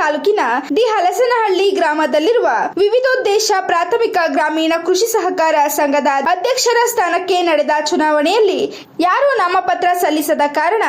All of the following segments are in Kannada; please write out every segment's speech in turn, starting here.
ತಾಲೂಕಿನ ದಿ ಹಲಸನಹಳ್ಳಿ ಗ್ರಾಮದಲ್ಲಿರುವ ವಿವಿಧೋದ್ದೇಶ ಪ್ರಾಥಮಿಕ ಗ್ರಾಮೀಣ ಕೃಷಿ ಸಹಕಾರ ಸಂಘದ ಅಧ್ಯಕ್ಷರ ಸ್ಥಾನಕ್ಕೆ ನಡೆದ ಚುನಾವಣೆಯಲ್ಲಿ ಯಾರೂ ನಾಮಪತ್ರ ಸಲ್ಲಿಸದ ಕಾರಣ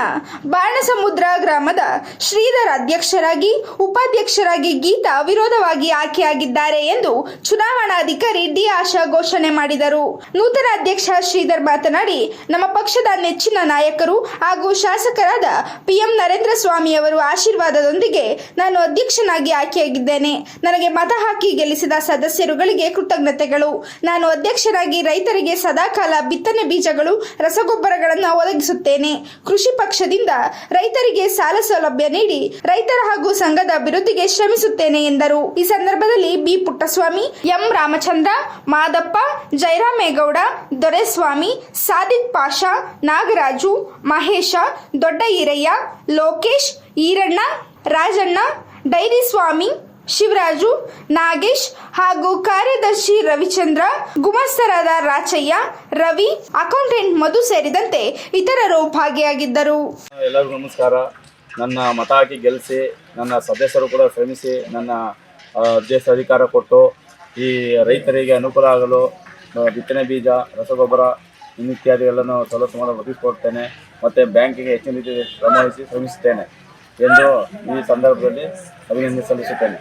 ಬಾಣಸಮುದ್ರ ಗ್ರಾಮದ ಶ್ರೀಧರ್ ಅಧ್ಯಕ್ಷರಾಗಿ, ಉಪಾಧ್ಯಕ್ಷರಾಗಿ ಗೀತಾ ವಿರೋಧವಾಗಿ ಆಯ್ಕೆಯಾಗಿದ್ದಾರೆ ಎಂದು ಚುನಾವಣಾಧಿಕಾರಿ ಡಿ ಆಶಾ ಘೋಷಣೆ ಮಾಡಿದರು. ನೂತನ ಅಧ್ಯಕ್ಷ ಶ್ರೀಧರ್ ಮಾತನಾಡಿ, ನಮ್ಮ ಪಕ್ಷದ ನೆಚ್ಚಿನ ನಾಯಕರು ಹಾಗೂ ಶಾಸಕರಾದ ಪಿಎಂ ನರೇಂದ್ರ ಸ್ವಾಮಿ ಅವರು ಆಶೀರ್ವಾದದೊಂದಿಗೆ ನಾನು ಅಧ್ಯಕ್ಷನಾಗಿ ಆಯ್ಕೆಯಾಗಿದ್ದೇನೆ. ನನಗೆ ಮತ ಹಾಕಿ ಗೆಲ್ಲಿಸಿದ ಸದಸ್ಯರುಗಳಿಗೆ ಕೃತಜ್ಞತೆಗಳು. ನಾನು ಅಧ್ಯಕ್ಷರಾಗಿ ರೈತರಿಗೆ ಸದಾಕಾಲ ಬಿತ್ತನೆ ಬೀಜಗಳು, ರಸಗೊಬ್ಬರಗಳನ್ನು ಒದಗಿಸುತ್ತೇನೆ. ಕೃಷಿ ಪಕ್ಷದಿಂದ ರೈತರಿಗೆ ಸಾಲ ಸೌಲಭ್ಯ ನೀಡಿ ರೈತರ ಹಾಗೂ ಸಂಘದ ಅಭಿವೃದ್ಧಿಗೆ ಶ್ರಮಿಸುತ್ತೇನೆ ಎಂದರು. ಈ ಸಂದರ್ಭದಲ್ಲಿ B. Puttaswamy, M. Ramachandra, Madappa, Jayaramegowda, Doreswamy, Sadiq Pasha, Nagaraju, Mahesha Dodda Eerayya Lokesh, Eeranna, Rajanna dairy Swamy Shivaraju, Nagesh ಹಾಗೂ ಕಾರ್ಯದರ್ಶಿ ರವಿಚಂದ್ರ, ಗುಮಸ್ತರಾದ ರಾಚಯ್ಯ, ರವಿ, ಅಕೌಂಟೆಂಟ್ ಮಧು ಸೇರಿದಂತೆ ಇತರರು ಭಾಗಿಯಾಗಿದ್ದರು. ಎಲ್ಲರಿಗೂ ನಮಸ್ಕಾರ. ನನ್ನ ಮತ ಹಾಕಿ ಗೆಲ್ಲಿಸಿ ನನ್ನ ಸದಸ್ಯರು ಕೂಡ ಶ್ರಮಿಸಿ, ನನ್ನ ದೇಶ ಅಧಿಕಾರ ಕೊಟ್ಟು ಈ ರೈತರಿಗೆ ಅನುಕೂಲ ಆಗಲು ಬಿತ್ತನೆ ಬೀಜ, ರಸಗೊಬ್ಬರ ಇನ್ನಿತ್ಯಾದಿಗಳನ್ನು ಸವಲತ್ತು ಮಾಡಲು ಒದಗಿಸಿಕೊಡ್ತೇನೆ. ಮತ್ತು ಬ್ಯಾಂಕಿಗೆ ಹೆಚ್ಚಿನ ರೀತಿ ಶ್ರಮ ಶ್ರಮಿಸುತ್ತೇನೆ. ಎಂದು ಈ ಸಂದರ್ಭದಲ್ಲಿ ಅಭಿನಂದನೆ ಸಲ್ಲಿಸುತ್ತೇನೆ